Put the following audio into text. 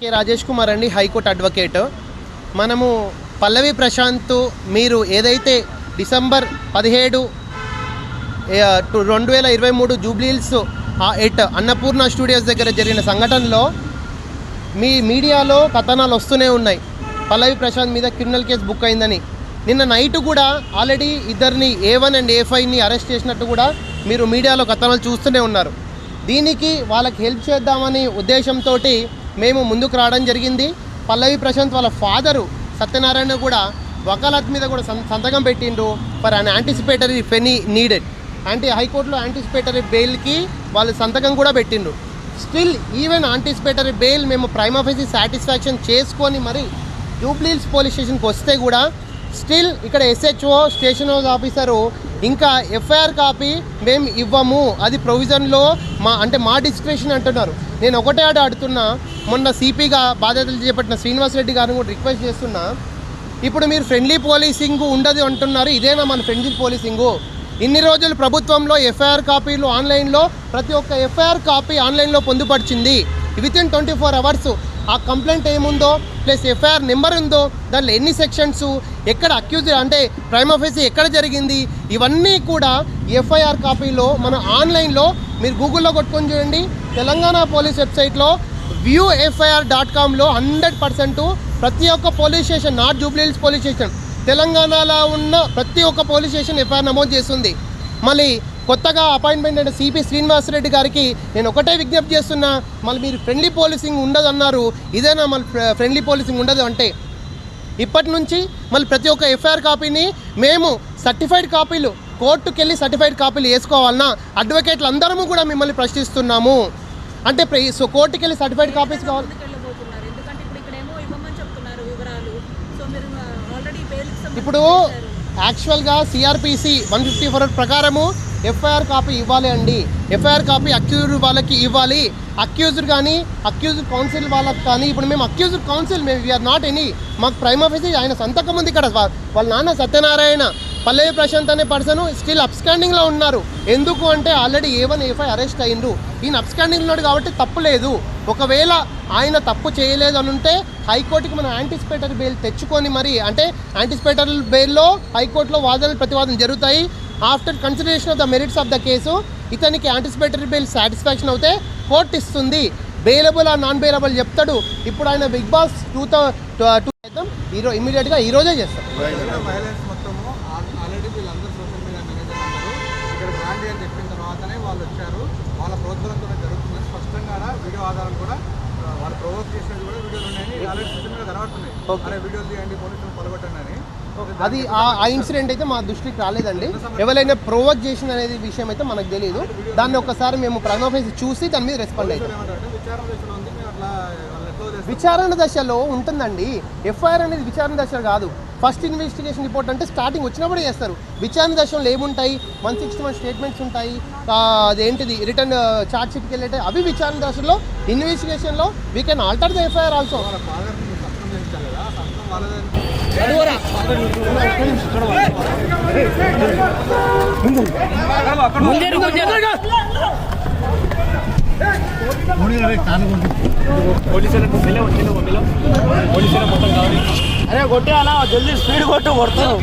కే రాజేష్ కుమార్ అండి high court advocate. మనము పల్లవి ప్రశాంత్ మీరు ఏదైతే డిసెంబర్ పదిహేడు టు- రెండు వేల ఇరవై మూడు జూబ్లీల్స్ ఎట్ అన్నపూర్ణ స్టూడియోస్ దగ్గర జరిగిన సంఘటనలో మీ మీడియాలో కథనాలు వస్తూనే ఉన్నాయి. పల్లవి ప్రశాంత్ మీద క్రిమినల్ కేసు బుక్ అయిందని. నిన్న నైట్ కూడా ఆల్రెడీ ఇద్దరిని ఏ వన్ అండ్ ఏ ఫైవ్ని అరెస్ట్ చేసినట్టు కూడా మీరు మీడియాలో కథనాలు చూస్తూనే ఉన్నారు. దీనికి వాళ్ళకి హెల్ప్ చేద్దామని ఉద్దేశంతో మేము ముందుకు రావడం జరిగింది. పల్లవి ప్రశాంత్ వాళ్ళ ఫాదరు సత్యనారాయణ కూడా వకాలత్ మీద కూడా సంతకం పెట్టిండ్రు ఫర్ అన్ యాంటిసిపేటరీ ఫెనీ నీడెడ్ అంటే హైకోర్టులో యాంటిసిపేటరీ బెయిల్కి వాళ్ళు సంతకం కూడా పెట్టిండ్రు స్టిల్ ఈవెన్ యాంటిసిపేటరీ బెయిల్ మేము ప్రైమ్ సాటిస్ఫాక్షన్ చేసుకొని మరి జూబ్లీహిల్స్ పోలీస్ స్టేషన్కి వస్తే కూడా స్టిల్ ఇక్కడ ఎస్హెచ్ఓ స్టేషన్ హౌస్ ఆఫీసరు ఇంకా ఎఫ్ఐఆర్ కాపీ మేము ఇవ్వము. అది ప్రొవిజన్లో మా అంటే మా డిస్క్రిప్షన్ అంటున్నారు. నేను ఒకటే ఆడ ఆడుతున్నా. మొన్న సిపిగా బాధ్యతలు చేపట్టిన శ్రీనివాసరెడ్డి గారిని కూడా రిక్వెస్ట్ చేస్తున్నా. ఇప్పుడు మీరు ఫ్రెండ్లీ పోలీసింగ్ ఉండదు అంటున్నారు. ఇదేనా మన ఫ్రెండ్లీ పోలీసింగు? ఇన్ని రోజులు ప్రభుత్వంలో ఎఫ్ఐఆర్ కాపీలు ఆన్లైన్లో ప్రతి ఒక్క ఎఫ్ఐఆర్ కాపీ ఆన్లైన్లో పొందుపరిచింది. Within twenty four hours ఆ కంప్లైంట్ ఏముందో ప్లస్ ఎఫ్ఐఆర్ నెంబర్ ఉందో దాంట్లో ఎన్ని సెక్షన్స్ ఎక్కడ అక్యూజ్ అంటే ప్రైమ్ ఆఫీస్ ఎక్కడ జరిగింది ఇవన్నీ కూడా ఎఫ్ఐఆర్ కాపీలో మన ఆన్లైన్లో మీరు గూగుల్లో కొట్టుకొని చూడండి. తెలంగాణ పోలీస్ వెబ్సైట్లో వ్యూ ఎఫ్ఐఆర్ డాట్ కామ్లో హండ్రెడ్ పర్సెంట్ ప్రతి ఒక్క police station not Jubilee Hills police station తెలంగాణలో ఉన్న ప్రతి ఒక్క పోలీస్ స్టేషన్ ఎఫ్ఐఆర్ నమోదు చేస్తుంది. మళ్ళీ కొత్తగా అపాయింట్మెంట్ అయిన సిపి శ్రీనివాసరెడ్డి గారికి నేను ఒకటే విజ్ఞప్తి చేస్తున్నా మళ్ళీ మీరు ఫ్రెండ్లీ పోలీసింగ్ ఉండదు అన్నారు ఇదేనా మళ్ళీ ఫ్రెండ్లీ పోలీసింగ్ ఉండదు అంటే. ఇప్పటి నుంచి మళ్ళీ ప్రతి ఒక్క ఎఫ్ఐఆర్ కాపీని మేము సర్టిఫైడ్ కాపీలు కోర్టుకు వెళ్ళి సర్టిఫైడ్ కాపీలు వేసుకోవాలన్నా అడ్వకేట్లు అందరము కూడా మిమ్మల్ని ప్రశ్నిస్తున్నాము. అంటే సో కోర్టుకి వెళ్ళి సర్టిఫైడ్ కాపీస్ కావాలి ఇప్పుడు యాక్చువల్గా సిఆర్పిసి వన్ ఫిఫ్టీ ఫోర్ ప్రకారము ఎఫ్ఐఆర్ కాపీ ఇవ్వాలి అండి. ఎఫ్ఐఆర్ కాపీ అక్యూజ్డ్ వాళ్ళకి ఇవ్వాలి. అక్యూజ్డ్ కానీ అక్యూజ్డ్ కౌన్సిల్ వాళ్ళకి కానీ ఇప్పుడు మేము అక్యూజ్డ్ కౌన్సిల్ మేము వీఆర్ నాట్ ఎనీ మాకు ప్రైమ్ ఆఫీసర్ ఆయన సంతకం ఉంది ఇక్కడ. వాళ్ళ నాన్న సత్యనారాయణ పల్లవి ప్రశాంత్ అనే పర్సన్ స్టిల్ అప్స్టాండింగ్లో ఉన్నారు. ఎందుకు అంటే already A one A arrest అయిండు ఈయన అప్స్టాండింగ్ ఉన్నాడు కాబట్టి తప్పు లేదు. ఒకవేళ ఆయన తప్పు చేయలేదు అని ఉంటే హైకోర్టుకి మనం యాంటిసిపేటరీ బెయిల్ తెచ్చుకొని మరి అంటే యాంటిసిపేటరీ బెయిల్లో హైకోర్టులో వాదనలు ప్రతివాదన జరుగుతాయి. After consideration of the merits of the case ఇతనికి యాంటిసిపేటరీ బెయిల్ సాటిస్ఫాక్షన్ అవుతే కోర్టు ఇస్తుంది. బెయిలబుల్ ఆ నాన్ బెయిలబుల్ చెప్తాడు. ఇప్పుడు ఆయన బిగ్ బాస్ టూ థౌ టూ చేద్దాం. ఈరోజు ఇమీడియట్గా ఈరోజే చేస్తాం. వీడియోలు తీయండి పోలీసులు పొలగొట్టండి అని. అది ఆ- ఆ ఇన్సిడెంట్ అయితే మా దృష్టికి రాలేదండి. ఎవరైనా ప్రొవోక్ చేసిన అనేది విషయం అయితే మనకు తెలియదు దాన్ని ఒకసారి మేము ప్రైమ్ చూసి దాని మీద రెస్పాండ్ అవుతాం విచారణ దశలో ఉంటుందండి. ఎఫ్ఐఆర్ అనేది విచారణ దశలో కాదు. ఫస్ట్ ఇన్వెస్టిగేషన్ రిపోర్ట్ అంటే స్టార్టింగ్ వచ్చినప్పుడే చేస్తారు. విచారణ దశలో ఏముంటాయి? వన్ సిక్స్టీ వన్ స్టేట్మెంట్స్ ఉంటాయి. అదేంటిది? రిటర్న్ చార్జ్ షీట్కి వెళ్ళేటాయి అవి విచారణ దశలో ఇన్వెస్టిగేషన్లో we can alter the FIR also అరే కొట్టే అలా జల్దీ స్పీడ్ కొట్టు కొడుతున్నావు